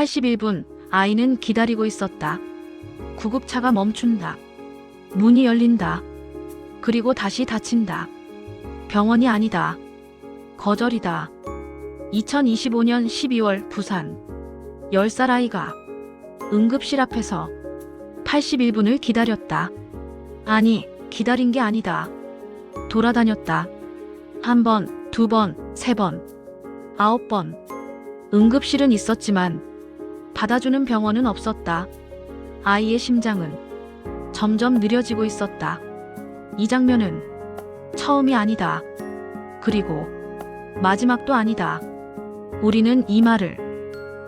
81분 아이는 기다리고 있었다. 구급차가 멈춘다. 문이 열린다. 그리고 다시 닫힌다. 병원이 아니다. 거절이다. 2025년 12월 부산. 10살 아이가 응급실 앞에서 81분을 기다렸다. 아니, 기다린 게 아니다. 돌아다녔다. 한 번, 두 번, 세 번, 아홉 번. 응급실은 있었지만 받아주는 병원은 없었다. 아이의 심장은 점점 느려지고 있었다. 이 장면은 처음이 아니다. 그리고 마지막도 아니다. 우리는 이 말을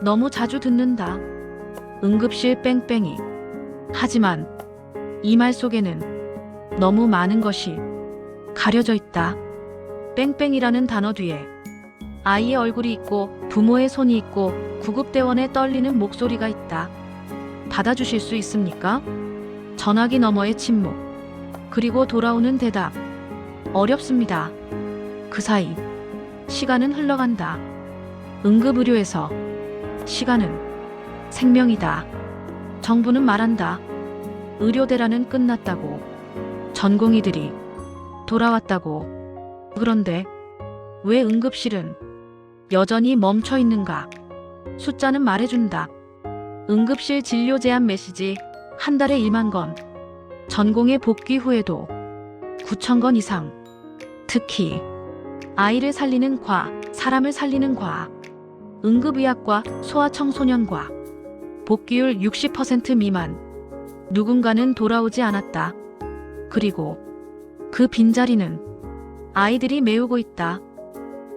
너무 자주 듣는다. 응급실 뺑뺑이. 하지만 이 말 속에는 너무 많은 것이 가려져 있다. 뺑뺑이라는 단어 뒤에 아이의 얼굴이 있고 부모의 손이 있고 구급대원의 떨리는 목소리가 있다. 받아주실 수 있습니까? 전화기 너머의 침묵. 그리고 돌아오는 대답. 어렵습니다. 그 사이 시간은 흘러간다. 응급의료에서 시간은 생명이다. 정부는 말한다. 의료대란은 끝났다고. 전공의들이 돌아왔다고. 그런데 왜 응급실은 여전히 멈춰 있는가? 숫자는 말해준다. 응급실 진료 제한 메시지 한 달에 1만 건. 전공의 복귀 후에도 9천 건 이상. 특히 아이를 살리는 과, 사람을 살리는 과, 응급의학과, 소아청소년과 복귀율 60% 미만. 누군가는 돌아오지 않았다. 그리고 그 빈자리는 아이들이 메우고 있다.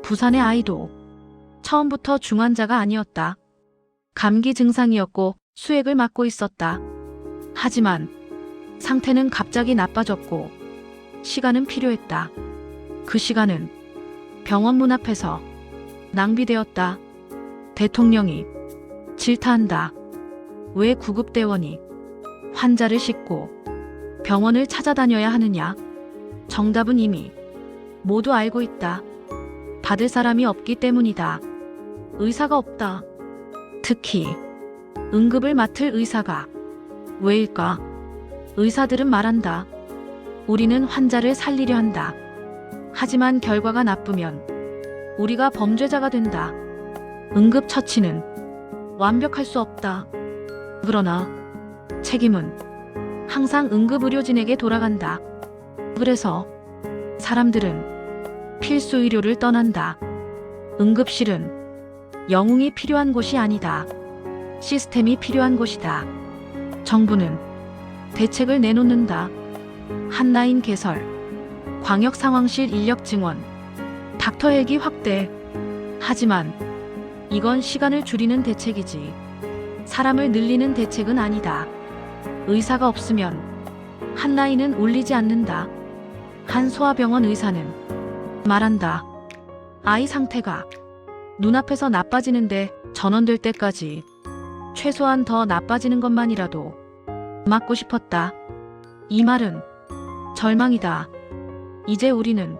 부산의 아이도 처음부터 중환자가 아니었다. 감기 증상이었고 수액을 맞고 있었다. 하지만 상태는 갑자기 나빠졌고 시간은 필요했다. 그 시간은 병원 문 앞에서 낭비되었다. 대통령이 질타한다. 왜 구급대원이 환자를 싣고 병원을 찾아다녀야 하느냐? 정답은 이미 모두 알고 있다. 받을 사람이 없기 때문이다. 의사가 없다. 특히 응급을 맡을 의사가 왜일까? 의사들은 말한다. 우리는 환자를 살리려 한다. 하지만 결과가 나쁘면 우리가 범죄자가 된다. 응급처치는 완벽할 수 없다. 그러나 책임은 항상 응급의료진에게 돌아간다. 그래서 사람들은 필수 의료를 떠난다. 응급실은 영웅이 필요한 곳이 아니다. 시스템이 필요한 곳이다. 정부는 대책을 내놓는다. 한라인 개설, 광역 상황실 인력 증원, 닥터 헬기 확대. 하지만 이건 시간을 줄이는 대책이지. 사람을 늘리는 대책은 아니다. 의사가 없으면 한라인은 울리지 않는다. 한 소아병원 의사는 말한다. 아이 상태가 눈앞에서 나빠지는데 전원될 때까지 최소한 더 나빠지는 것만이라도 막고 싶었다. 이 말은 절망이다. 이제 우리는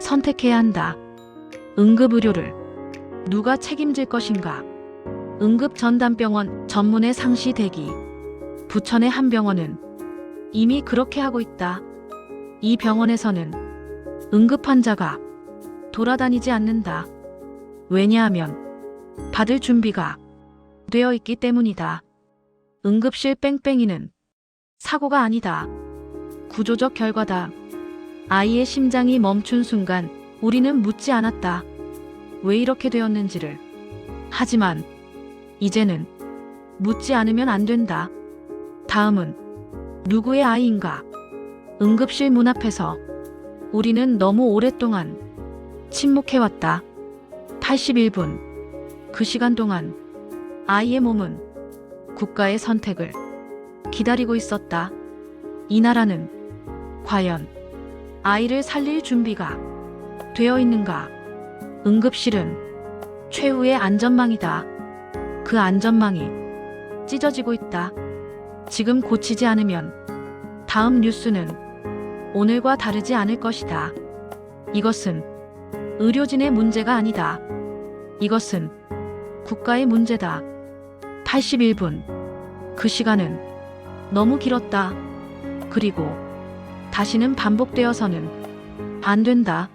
선택해야 한다. 응급의료를 누가 책임질 것인가? 응급전담병원 전문의 상시 대기. 부천의 한 병원은 이미 그렇게 하고 있다. 이 병원에서는 응급 환자가 돌아다니지 않는다. 왜냐하면 받을 준비가 되어 있기 때문이다. 응급실 뺑뺑이는 사고가 아니다. 구조적 결과다. 아이의 심장이 멈춘 순간 우리는 묻지 않았다. 왜 이렇게 되었는지를. 하지만 이제는 묻지 않으면 안 된다. 다음은 누구의 아이인가? 응급실 문 앞에서 우리는 너무 오랫동안 침묵해왔다. 81분. 그 시간 동안 아이의 몸은 국가의 선택을 기다리고 있었다. 이 나라는 과연 아이를 살릴 준비가 되어 있는가? 응급실은 최후의 안전망이다. 그 안전망이 찢어지고 있다. 지금 고치지 않으면 다음 뉴스는 오늘과 다르지 않을 것이다. 이것은 의료진의 문제가 아니다. 이것은 국가의 문제다. 81분. 그 시간은 너무 길었다. 그리고 다시는 반복되어서는 안 된다.